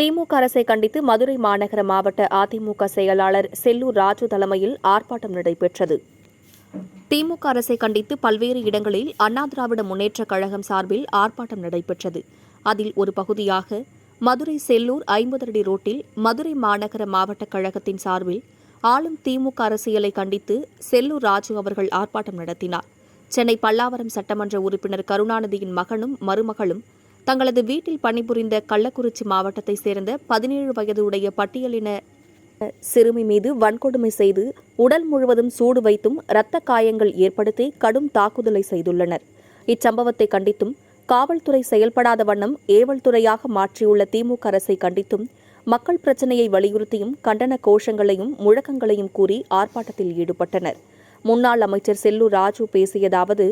திமுக அரசை கண்டித்து மதுரை மாநகர மாவட்ட அதிமுக செயலாளர் செல்லூர் ராஜு தலைமையில் ஆர்ப்பாட்டம் நடைபெற்றது. திமுக அரசை கண்டித்து பல்வேறு இடங்களில் அண்ணா திராவிட முன்னேற்றக் கழகம் சார்பில் ஆர்ப்பாட்டம் நடைபெற்றது. அதில் ஒரு பகுதியாக மதுரை செல்லூர் ஐம்பது அடி ரோட்டில் மதுரை மாநகர மாவட்ட கழகத்தின் சார்பில் ஆளும் திமுக அரசியலை கண்டித்து செல்லூர் ராஜு அவர்கள் ஆர்ப்பாட்டம் நடத்தினார். சென்னை பல்லாவரம் சட்டமன்ற உறுப்பினர் கருணாநிதியின் மகனும் மருமகளும் தங்களது வீட்டில் பணிபுரிந்த கள்ளக்குறிச்சி மாவட்டத்தை சேர்ந்த பதினேழு வயது உடைய பட்டியலின சிறுமி மீது வன்கொடுமை செய்து உடல் முழுவதும் சூடு வைத்தும் இரத்த காயங்கள் ஏற்படுத்தி கடும் தாக்குதலை செய்துள்ளனர். இச்சம்பவத்தை கண்டித்தும் காவல்துறை செயல்படாத வண்ணம் ஏவல் துறையாக மாற்றியுள்ள திமுக அரசை கண்டித்தும் மக்கள் பிரச்சினையை வலியுறுத்தியும் கண்டன கோஷங்களையும் முழக்கங்களையும் கூறி ஆர்ப்பாட்டத்தில் ஈடுபட்டனர். முன்னாள் அமைச்சர் செல்லூர் ராஜு பேசியதாவது